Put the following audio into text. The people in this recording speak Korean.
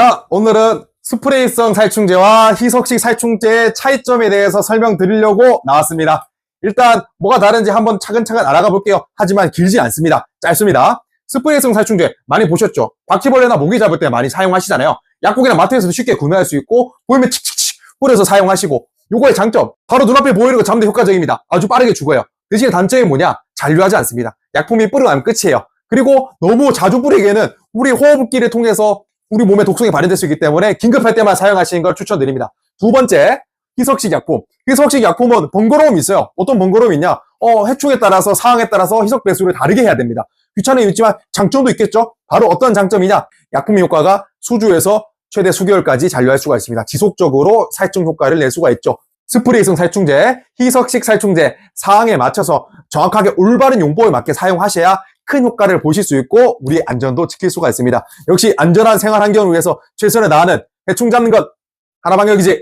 자, 오늘은 스프레이성 살충제와 희석식 살충제의 차이점에 대해서 설명드리려고 나왔습니다. 일단 뭐가 다른지 한번 차근차근 알아가 볼게요. 하지만 길지 않습니다. 짧습니다. 스프레이성 살충제 많이 보셨죠? 바퀴벌레나 모기 잡을 때 많이 사용하시잖아요. 약국이나 마트에서도 쉽게 구매할 수 있고 보이면 칙칙칙 뿌려서 사용하시고 요거의 장점 바로 눈앞에 보이는 거데 효과적입니다. 아주 빠르게 죽어요. 대신에 단점이 뭐냐? 잔류하지 않습니다. 약품이 뿌려나면 끝이에요. 그리고 너무 자주 뿌리기에는 우리 호흡기를 통해서 우리 몸에 독성이 발현될 수 있기 때문에 긴급할 때만 사용하시는 걸 추천드립니다. 두 번째, 희석식 약품. 희석식 약품은 번거로움이 있어요. 어떤 번거로움이 있냐? 어, 해충에 따라서 상황에 따라서 희석 배수를 다르게 해야 됩니다. 귀찮음이 있지만 장점도 있겠죠? 바로 어떤 장점이냐? 약품의 효과가 수주에서 최대 수개월까지 잔류할 수가 있습니다. 지속적으로 살충 효과를 낼 수가 있죠. 스프레이성 살충제, 희석식 살충제 상황에 맞춰서 정확하게 올바른 용법에 맞게 사용하셔야 큰 효과를 보실 수 있고 우리 안전도 지킬 수가 있습니다. 역시 안전한 생활 환경을 위해서 최선을 다하는 해충 잡는 것 하나방역이지.